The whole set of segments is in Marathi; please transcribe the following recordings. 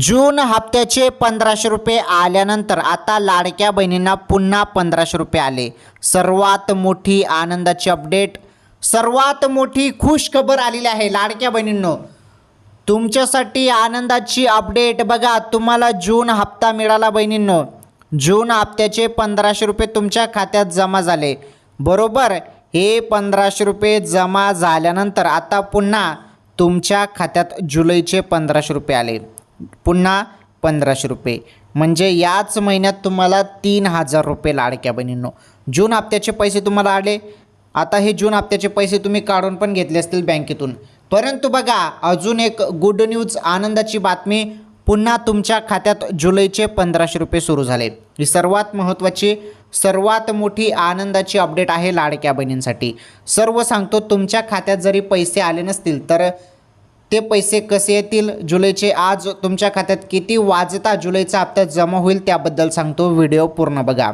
जून हप्त्याचे पंधराशे रुपये आल्यानंतर आता लाडक्या बहिणींना पुन्हा पंधराशे रुपये आले. सर्वात मोठी आनंदाची अपडेट सर्वात मोठी खुश खबर आलेली आहे लाडक्या बहिणींनो. तुमच्यासाठी आनंदाची अपडेट बघा तुम्हाला जून हप्ता मिळाला बहिणींनो. जून हप्त्याचे पंधराशे रुपये तुमच्या खात्यात जमा झाले. बरोबर हे पंधराशे रुपये जमा झाल्यानंतर आता पुन्हा तुमच्या खात्यात जुलैचे पंधराशे रुपये आले. पुन्हा पंधराशे रुपये. म्हणजे याच महिन्यात तुम्हाला तीन हजार रुपये लाडक्या बहिणींनो. जून हप्त्याचे पैसे तुम्हाला आले. आता हे जून हप्त्याचे पैसे तुम्ही काढून पण घेतले असतील बँकेतून. परंतु बघा अजून एक गुड न्यूज आनंदाची बातमी. पुन्हा तुमच्या खात्यात जुलैचे पंधराशे रुपये सुरू झाले ही सर्वात महत्त्वाची सर्वात मोठी आनंदाची अपडेट आहे लाडक्या बहिणींसाठी. सर्व सांगतो तुमच्या खात्यात जरी पैसे आले नसतील तर ते पैसे कसे येतील? जुलैचे आज तुमच्या खात्यात किती वाजता जुलैचा हप्ता जमा होईल त्याबद्दल सांगतो व्हिडिओ पूर्ण बघा.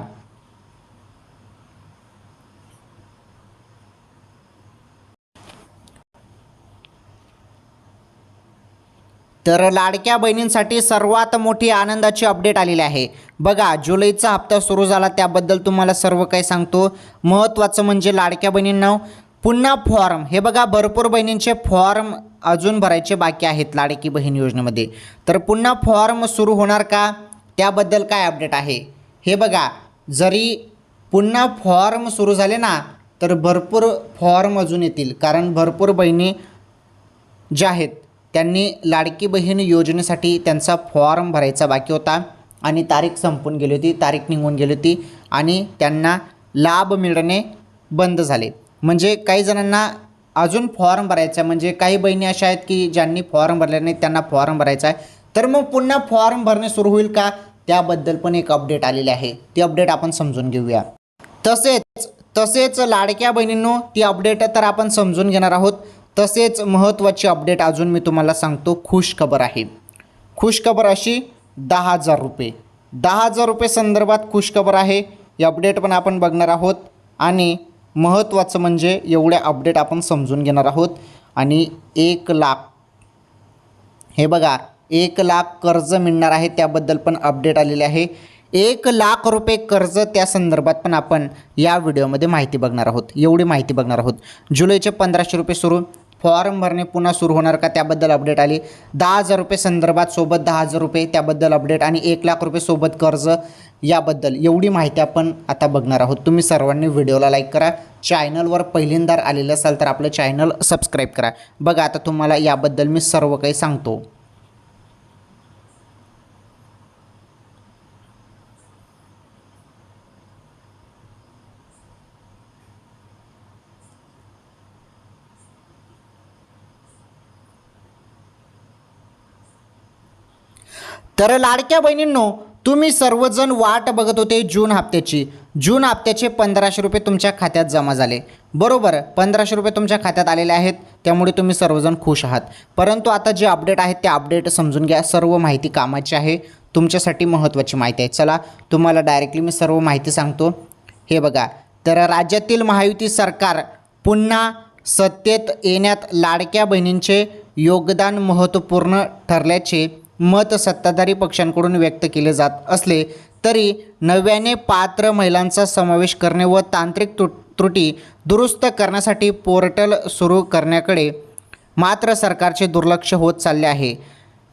तर लाडक्या बहिणींसाठी सर्वात मोठी आनंदाची अपडेट आलेली आहे. बघा जुलैचा हप्ता सुरू झाला त्याबद्दल तुम्हाला सर्व काही सांगतो. महत्त्वाचं म्हणजे लाडक्या बहिणींना पुन्हा फॉर्म. हे बघा भरपूर बहिणींचे फॉर्म अजून भरायचे बाकी आहेत लाडकी बहीण योजनेमध्ये. तर पुन्हा फॉर्म सुरू होणार का? त्याबद्दल काय अपडेट आहे? हे बघा जरी पुन्हा फॉर्म सुरू झाले ना तर भरपूर फॉर्म अजून येतील. कारण भरपूर बहिणी ज्या आहेत त्यांनी लाडकी बहीण योजनेसाठी त्यांचा फॉर्म भरायचा बाकी होता. आणि तारीख संपून गेली होती तारीख निघून गेली होती. आणि त्यांना लाभ मिळणे बंद झाले. म्हणजे काही जणांना अजून फॉर्म भरायचा आहे. म्हणजे काही बहिणी अशा आहेत की ज्यांनी फॉर्म भरले नाही त्यांना फॉर्म भरायचा आहे. तर मग पुन्हा फॉर्म भरणे सुरू होईल का? त्याबद्दल पण एक अपडेट आलेली आहे. ती अपडेट आपण समजून घेऊया. तसेच तसेच लाडक्या बहिणींनो ती अपडेट तर आपण समजून घेणार आहोत. तसेच महत्त्वाची अपडेट अजून मी तुम्हाला सांगतो. खुश खबर आहे. खुश खबर अशी दहा हजार रुपये. दहा हजार रुपये संदर्भात खुश खबर आहे. ही अपडेट पण आपण बघणार आहोत. आणि महत्त्वाचं म्हणजे एवढ्या अपडेट आपण समजून घेणार आहोत. आणि एक लाख हे बघा एक लाख कर्ज मिळणार आहे त्याबद्दल पण अपडेट आलेले आहे. एक लाख रुपये कर्ज त्या संदर्भात पण आपण या व्हिडिओमध्ये माहिती बघणार आहोत. एवढी माहिती बघणार आहोत. जुलैचे पंधराशे रुपये सुरू. फॉर्म भरणे पुन्हा सुरू होणार का त्याबद्दल अपडेट आली. दहा हजार रुपये संदर्भात सोबत दहा हजार रुपये त्याबद्दल अपडेट आणि एक लाख रुपये सोबत कर्ज. याबद्दल एवढी माहिती आपण आता बघणार आहोत. तुम्ही सर्वांनी व्हिडिओला लाईक करा. चॅनलवर पहिल्यांदा आलेलं असाल तर आपलं चॅनल सबस्क्राईब करा. बघा आता तुम्हाला याबद्दल मी सर्व काही सांगतो. तर लाडक्या बहिणींनो तुम्ही सर्वजण वाट बघत होते जून हप्त्याची. जून हप्त्याचे पंधराशे रुपये तुमच्या खात्यात जमा झाले. बरोबर पंधराशे रुपये तुमच्या खात्यात आलेले आहेत त्यामुळे तुम्ही सर्वजण खुश आहात. परंतु आता जे अपडेट आहेत ते अपडेट समजून घ्या. सर्व माहिती कामाची आहे. तुमच्यासाठी महत्त्वाची माहिती आहे. चला तुम्हाला डायरेक्टली मी सर्व माहिती सांगतो. हे बघा तर राज्यातील महायुती सरकार पुन्हा सत्तेत येण्यात लाडक्या बहिणींचे योगदान महत्त्वपूर्ण ठरल्याचे मत सत्ताधारी पक्षांकडून व्यक्त केले जात असले तरी नव्याने पात्र महिलांचा समावेश करणे व तांत्रिक तु त्रुटी दुरुस्त करण्यासाठी पोर्टल सुरू करण्याकडे मात्र सरकारचे दुर्लक्ष होत चालले आहे.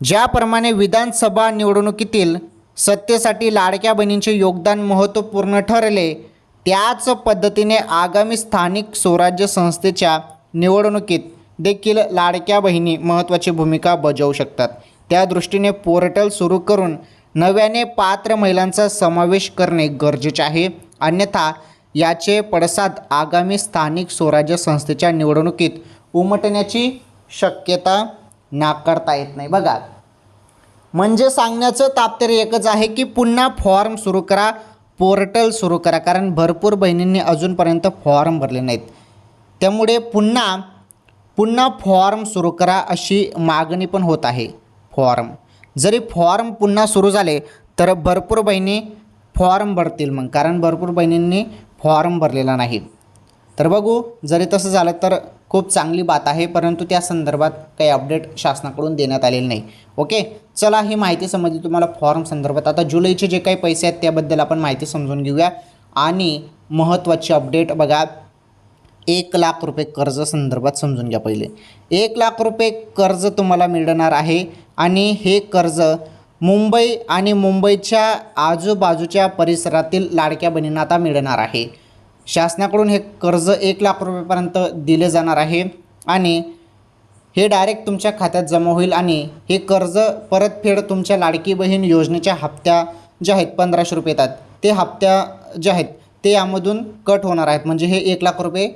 ज्याप्रमाणे विधानसभा निवडणुकीतील सत्तेसाठी लाडक्या बहिणींचे योगदान महत्त्वपूर्ण ठरले त्याच पद्धतीने आगामी स्थानिक स्वराज्य संस्थेच्या निवडणुकीत देखील लाडक्या बहिणी महत्त्वाची भूमिका बजावू शकतात. त्या दृष्टीने पोर्टल सुरू करून नव्याने पात्र महिलांचा समावेश करणे गरजेचे आहे. अन्यथा याचे पडसाद आगामी स्थानिक स्वराज्य संस्थेच्या निवडणुकीत उमटण्याची शक्यता नाकारता येत नाही. बघा. म्हणजे सांगण्याचं तात्पर्य एकच आहे की पुन्हा फॉर्म सुरू करा पोर्टल सुरू करा. कारण भरपूर बहिणींनी अजूनपर्यंत फॉर्म भरले नाहीत. त्यामुळे पुन्हा पुन्हा फॉर्म सुरू करा अशी मागणी पण होत आहे. फॉर्म. जरी फॉर्म पुन्हा सुरू झाले तर भरपूर बहिणी फॉर्म भरतील मग कारण भरपूर बहिणींनी फॉर्म भरलेला नाही. तर बघू जरी तसं झालं तर खूप चांगली बात आहे परंतु त्या संदर्भात काही अपडेट शासनाकडून देण्यात आलेले नाही. ओके? चला ही माहिती समजली तुम्हाला फॉर्म संदर्भात. आता जुलैचे जे काही पैसे आहेत त्याबद्दल आपण माहिती समजून घेऊया. आणि महत्त्वाची अपडेट बघा एक लाख रुपये कर्ज संदर्भात समजून घ्या पहिले. एक लाख रुपये कर्ज तुम्हाला मिळणार आहे आणि हे कर्ज मुंबई आणि मुंबईच्या आजूबाजूच्या परिसरातील लाडक्या बहिणींना आता मिळणार आहे. शासनाकडून हे कर्ज एक लाख रुपयेपर्यंत दिले जाणार आहे आणि हे डायरेक्ट तुमच्या खात्यात जमा होईल आणि हे कर्ज परतफेड तुमच्या लाडकी बहीण योजनेच्या हप्त्या ज्या आहेत पंधराशे रुपये येतात ते हप्त्या ज्या आहेत ते यामधून कट होणार आहेत. म्हणजे हे एक लाख रुपये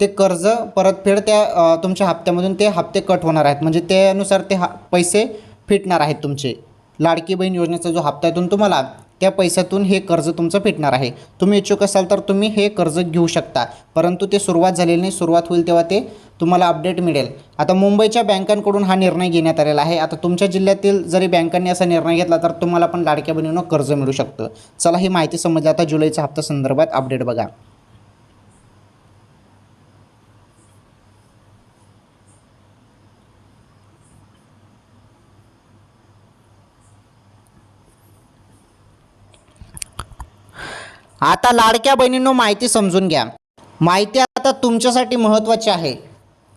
ते कर्ज परतफेड त्या तुमच्या हप्त्यामधून ते हप्ते कट होणार आहेत. म्हणजे त्यानुसार ते हा पैसे फिटणार आहेत तुमचे. लाडकी बहीण योजनेचा जो हप्ता आहे तुम्हाला त्या पैशातून हे कर्ज तुमचं फिटणार आहे. तुम्ही इच्छुक असाल तर तुम्ही हे कर्ज घेऊ शकता. परंतु ते सुरुवात झालेली नाही. सुरुवात होईल तेव्हा ते तुम्हाला अपडेट मिळेल. आता मुंबईच्या बँकांकडून हा निर्णय घेण्यात आलेला आहे. आता तुमच्या जिल्ह्यातील जरी बँकांनी असा निर्णय घेतला तर तुम्हाला पण लाडक्या बहिणीनं कर्ज मिळू शकतं. चला ही माहिती समजली. आता जुलैच्या हप्ता संदर्भात अपडेट बघा. आता लाडक्या बहिणींनो माहिती समजून घ्या. माहिती आता तुमच्यासाठी महत्त्वाची आहे.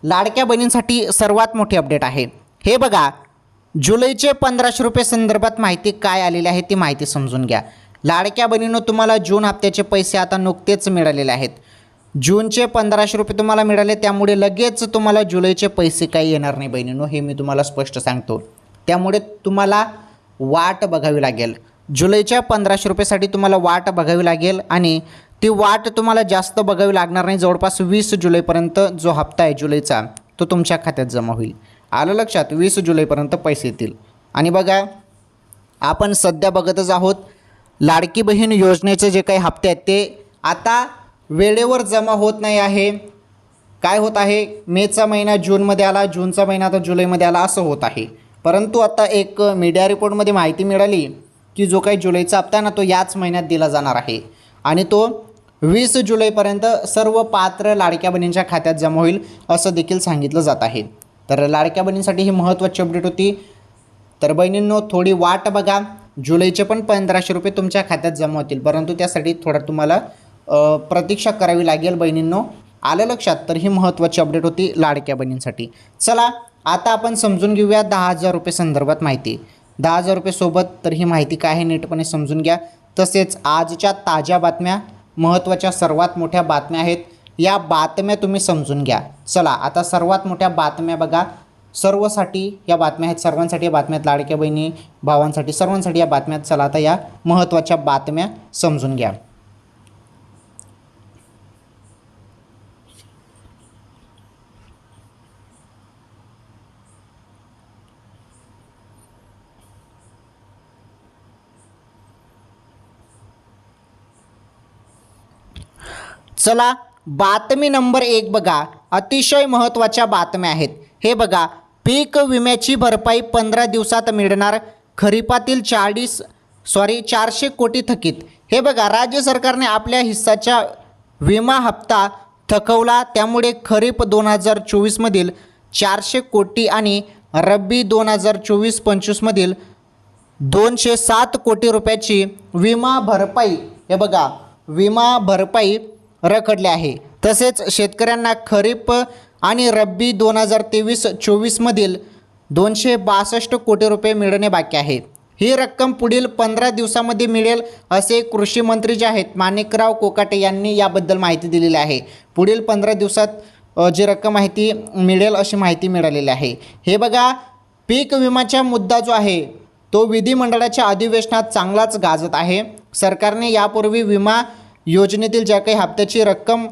लाडक्या बहिणींसाठी सर्वात मोठी अपडेट आहे. हे बघा जुलैचे पंधराशे रुपये संदर्भात माहिती काय आलेली आहे ती माहिती समजून घ्या. लाडक्या बहिणींनो तुम्हाला जून हप्त्याचे पैसे आता नुकतेच मिळालेले आहेत. जूनचे पंधराशे रुपये तुम्हाला मिळाले त्यामुळे लगेच तुम्हाला जुलैचे पैसे काही येणार नाही बहिणींनो हे मी तुम्हाला स्पष्ट सांगतो. त्यामुळे तुम्हाला वाट बघावी लागेल. जुलैच्या पंधराशे रुपयेसाठी तुम्हाला वाट बघावी लागेल आणि ती वाट तुम्हाला जास्त बघावी लागणार नाही. जवळपास वीस जुलैपर्यंत जो हप्ता आहे जुलैचा तो तुमच्या खात्यात जमा होईल. आलं लक्षात? वीस जुलैपर्यंत पैसे येतील. आणि बघा आपण सध्या बघतच आहोत लाडकी बहीण योजनेचे जे काही हप्ते आहेत ते आता वेळेवर जमा होत नाही आहे. काय होत आहे? मेचा महिना जूनमध्ये आला जूनचा महिना आता जुलैमध्ये आला असं होत आहे. परंतु आता एक मीडिया रिपोर्टमध्ये माहिती मिळाली की जो काही जुलैचा हप्ता आहे ना तो याच महिन्यात दिला जाणार आहे. आणि तो वीस जुलैपर्यंत सर्व पात्र लाडक्या बहिणींच्या खात्यात जमा होईल असं देखील सांगितलं जात आहे. तर लाडक्या बहिणींसाठी ही महत्त्वाची अपडेट होती. तर बहिणींनो थोडी वाट बघा. जुलैचे पण पंधराशे रुपये तुमच्या खात्यात जमा होतील. परंतु त्यासाठी थोडं तुम्हाला प्रतीक्षा करावी लागेल बहिणींनो. आलं लक्षात? तर ही महत्त्वाची अपडेट होती लाडक्या बहिणींसाठी. चला आता आपण समजून घेऊया दहा हजार रुपये संदर्भात माहिती. दहा हजार रुपये सोबत तर ही माहिती काय आहे नीटपणे समजून घ्या. तसेच आजच्या ताज्या बातम्या महत्त्वाच्या सर्वात मोठ्या बातम्या आहेत या बातम्या तुम्ही समजून घ्या. चला आता सर्वात मोठ्या बातम्या बघा. सर्वसाठी या बातम्या आहेत सर्वांसाठी या बातम्यात लाडक्या बहिणी भावांसाठी सर्वांसाठी या बातम्यात चला आता या महत्त्वाच्या बातम्या समजून घ्या. चला बातमी नंबर एक बघा. अतिशय महत्त्वाच्या बातम्या आहेत. हे बघा पीक विम्याची भरपाई पंधरा दिवसात मिळणार खरीपातील चाळीस सॉरी चारशे कोटी थकीत. हे बघा राज्य सरकारने आपल्या हिस्साच्या विमा हप्ता थकवला त्यामुळे खरीप दोन हजार चोवीसमधील चारशे कोटी आणि रब्बी दोन हजार चोवीस पंचवीसमधील दोनशे सात कोटी रुपयाची विमा भरपाई हे बघा विमा भरपाई रखडले आहे. तसेच शेतकऱ्यांना खरीप आणि रब्बी दोन हजार तेवीस चोवीसमधील दोनशे बासष्ट कोटी रुपये मिळणे बाकी आहे. ही रक्कम पुढील पंधरा दिवसामध्ये मिळेल असे कृषी मंत्री जे आहेत माणिकराव कोकाटे यांनी याबद्दल माहिती दिलेली आहे. पुढील पंधरा दिवसात जी रक्कम आहे ती मिळेल अशी माहिती मिळालेली आहे. हे बघा पीक विमाचा मुद्दा जो आहे तो विधिमंडळाच्या अधिवेशनात चांगलाच गाजत आहे. सरकारने यापूर्वी विमा योजनेतील ज्या काही हप्त्याची रक्कम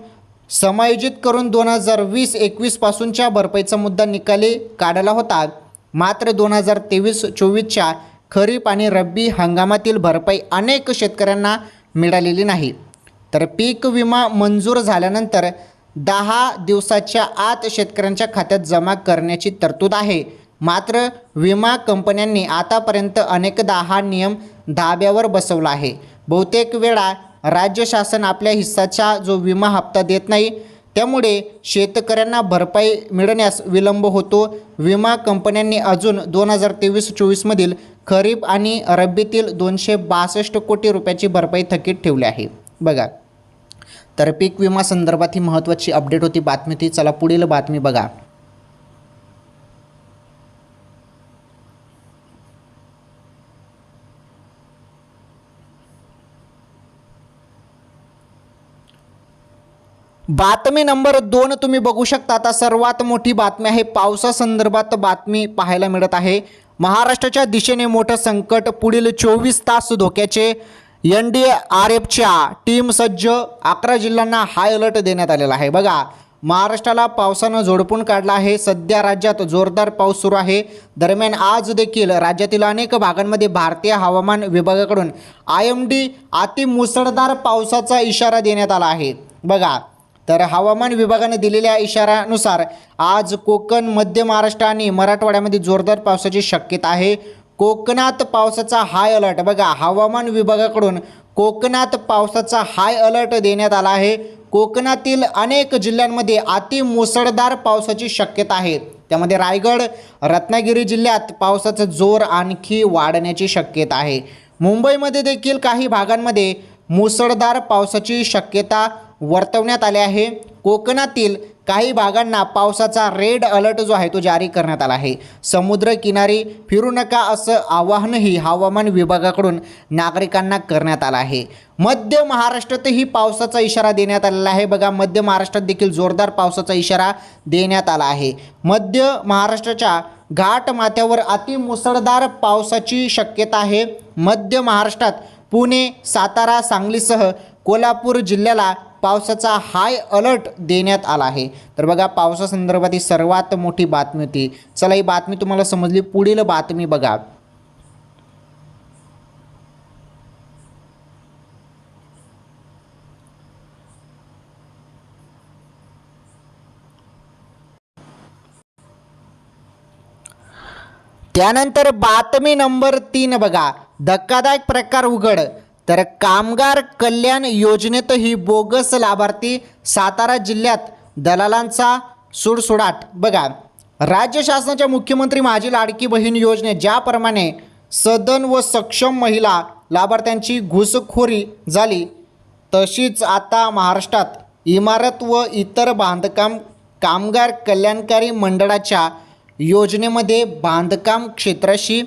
समायोजित करून दोन हजार वीस एकवीसपासूनच्या भरपाईचा मुद्दा निकाली काढला होता. मात्र दोन हजार तेवीस चोवीसच्या खरीप आणि रब्बी हंगामातील भरपाई अनेक शेतकऱ्यांना मिळालेली नाही. तर पीक विमा मंजूर झाल्यानंतर दहा दिवसाच्या आत शेतकऱ्यांच्या खात्यात जमा करण्याची तरतूद आहे. मात्र विमा कंपन्यांनी आतापर्यंत अनेकदा हा नियम धाब्यावर बसवला आहे. बहुतेक वेळा राज्य शासन आपल्या हिस्साचा जो विमा हप्ता देत नाही त्यामुळे शेतकऱ्यांना भरपाई मिळण्यास विलंब होतो. विमा कंपन्यांनी अजून दोन हजार तेवीस चोवीसमधील खरीप आणि रब्बीतील दोनशे बासष्ट कोटी रुपयाची भरपाई थकीत ठेवली आहे. बघा. तर पीक विमा संदर्भात ही महत्त्वाची अपडेट होती. बातमी ती चला पुढील बातमी बघा. बातमी नंबर दोन तुम्ही बघू शकता. आता सर्वात मोठी बातमी आहे पावसासंदर्भात बातमी पाहायला मिळत आहे. महाराष्ट्राच्या दिशेने मोठं संकट पुढील चोवीस तास धोक्याचे एन डी आर एफच्या टीम सज्ज अकरा जिल्ह्यांना हाय अलर्ट देण्यात आलेला आहे. बघा महाराष्ट्राला पावसानं झोडपून काढला आहे. सध्या राज्यात जोरदार पाऊस सुरू आहे. दरम्यान आज देखील राज्यातील अनेक भागांमध्ये भारतीय हवामान विभागाकडून आय एम डी अतिमुसळधार पावसाचा इशारा देण्यात आला आहे. बघा तर हवामान विभागाने दिलेल्या इशाऱ्यानुसार आज कोकण मध्य महाराष्ट्र आणि मराठवाड्यामध्ये जोरदार पावसाची शक्यता आहे. कोकणात पावसाचा हाय अलर्ट बघा हवामान विभागाकडून कोकणात पावसाचा हाय अलर्ट देण्यात आला आहे. कोकणातील अनेक जिल्ह्यांमध्ये अति मुसळधार पावसाची शक्यता आहे. त्यामध्ये रायगड रत्नागिरी जिल्ह्यात पावसाचा जोर आणखी वाढण्याची शक्यता आहे. मुंबईमध्ये देखील काही भागांमध्ये मुसळधार पावसाची शक्यता वर्तवण्यात आले आहे. कोकणातील काही भागांना पावसाचा रेड अलर्ट जो आहे तो जारी करण्यात आला आहे. समुद्र किनारी फिरू नका असं आवाहनही हवामान विभागाकडून नागरिकांना करण्यात आलं आहे. मध्य महाराष्ट्रातही पावसाचा इशारा देण्यात आलेला आहे. बघा मध्य महाराष्ट्रात देखील जोरदार पावसाचा इशारा देण्यात आला आहे. मध्य महाराष्ट्राच्या घाट माथ्यावर अतिमुसळधार पावसाची शक्यता आहे. मध्य महाराष्ट्रात पुणे सातारा सांगलीसह कोल्हापूर जिल्ह्याला पावसाचा हाय अलर्ट देण्यात आला आहे. तर बघा पावसासंदर्भात ही सर्वात मोठी बातमी होती. चला ही बातमी तुम्हाला समजली. पुढील बातमी बघा. त्यानंतर बातमी नंबर तीन बघा. धक्कादायक प्रकार उघड. तर कामगार कल्याण योजनेतही बोगस लाभार्थी सातारा जिल्ह्यात दलालांचा सुडसुडाट. बघा राज्य शासनाच्या मुख्यमंत्री माझी लाडकी बहीण योजने ज्याप्रमाणे सदन व सक्षम महिला लाभार्थ्यांची घुसखोरी झाली तशीच आता महाराष्ट्रात इमारत व इतर बांधकाम कामगार कल्याणकारी मंडळाच्या योजनेमध्ये बांधकाम क्षेत्राशी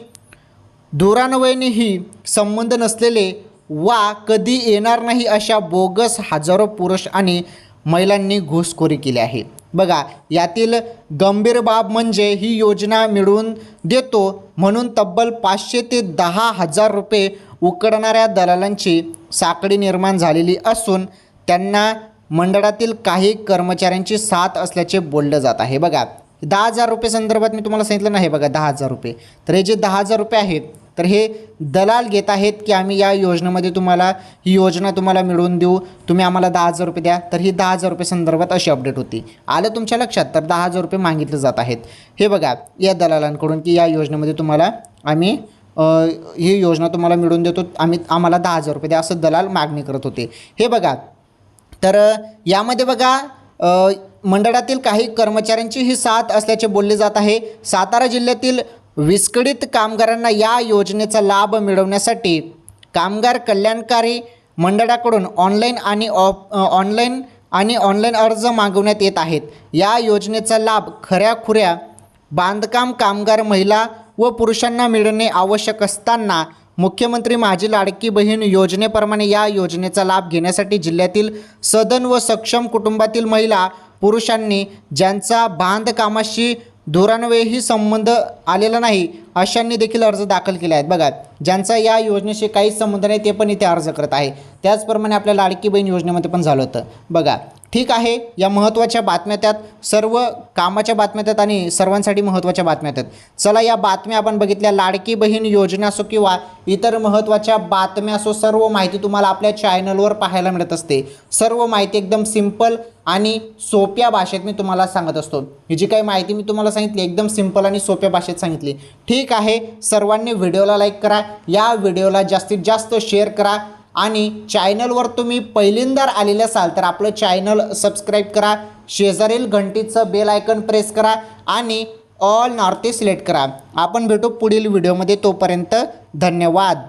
दुरान्वयनेही संबंध नसलेले वा कधी येणार नाही अशा बोगस हजारो पुरुष आणि महिलांनी घुसखोरी केली आहे. बघा यातील गंभीर बाब म्हणजे ही योजना मिळवून देतो म्हणून तब्बल पाचशे ते दहा हजार रुपये उकडणाऱ्या दलालांची साखळी निर्माण झालेली असून त्यांना मंडळातील काही कर्मचाऱ्यांची साथ असल्याचे बोललं जात आहे. बघा दहा हजार रुपये संदर्भात मी तुम्हाला सांगितलं नाही बघा दहा हजार रुपये. तर हे जे दहा हजार रुपये आहेत तर हे दलाल घेत आहेत की आम्ही या योजनेमध्ये तुम्हाला ही योजना तुम्हाला मिळवून देऊ. तुम्ही आम्हाला दहा हजार रुपये द्या. तर ही दहा हजार रुपये संदर्भात अशी अपडेट होती. आलं तुमच्या लक्षात? तर दहा हजार रुपये मागितले जात आहेत. हे बघा या दलालांकडून की या योजनेमध्ये तुम्हाला आम्ही ही योजना तुम्हाला मिळवून देतो. आम्ही आम्हाला दहा हजार रुपये द्या असं दलाल मागणी करत होते. हे बघा तर यामध्ये बघा मंडळातील काही कर्मचाऱ्यांची ही साथ असल्याचे बोलले जात आहे. सातारा जिल्ह्यातील विस्कळीत कामगारांना या योजनेचा लाभ मिळवण्यासाठी कामगार कल्याणकारी मंडळाकडून ऑनलाईन आणि ऑफ ऑनलाईन आणि ऑनलाईन अर्ज मागवण्यात येत आहेत. या योजनेचा लाभ खऱ्याखुऱ्या बांधकाम कामगार महिला व पुरुषांना मिळणे आवश्यक असताना मुख्यमंत्री माझी लाडकी बहीण योजनेप्रमाणे या योजनेचा लाभ घेण्यासाठी जिल्ह्यातील सदन व सक्षम कुटुंबातील महिला पुरुषांनी ज्यांचा बांधकामाशी धोरणवेही संबंध आलेला नाही अशांनी देखील अर्ज दाखल केले आहेत. बघा ज्यांचा या योजनेशी काहीच संबंध नाही ते पण इथे अर्ज करत आहे. त्याचप्रमाणे आपल्या लाडकी बहीण योजनेमध्ये पण झालं होतं. बघा ठीक आहे या महत्त्वाच्या बातम्या त्यात सर्व कामाच्या बातम्या त्यात आणि सर्वांसाठी महत्त्वाच्या बातम्या त्यात. चला या बातम्या आपण बघितल्या. लाडकी बहीण योजना असो किंवा इतर महत्त्वाच्या बातम्या असो सर्व माहिती तुम्हाला आपल्या चॅनलवर पाहायला मिळत असते. सर्व माहिती एकदम सिंपल आणि सोप्या भाषेत मी तुम्हाला सांगत असतो. ही जी काही माहिती मी तुम्हाला सांगितली एकदम सिंपल आणि सोप्या भाषेत सांगितली. ठीक आहे सर्वांनी व्हिडिओला लाईक करा. या व्हिडिओला जास्तीत जास्त शेअर करा. आणि चॅनलवर तुम्ही पहिल्यांदा आलेले असाल तर आपलं चॅनल सबस्क्राईब करा शेजारील घंटीचं बेल आयकन प्रेस करा आणि ऑल नॉर्थ सिलेक्ट करा. आपण भेटू पुढील व्हिडिओमध्ये तोपर्यंत धन्यवाद.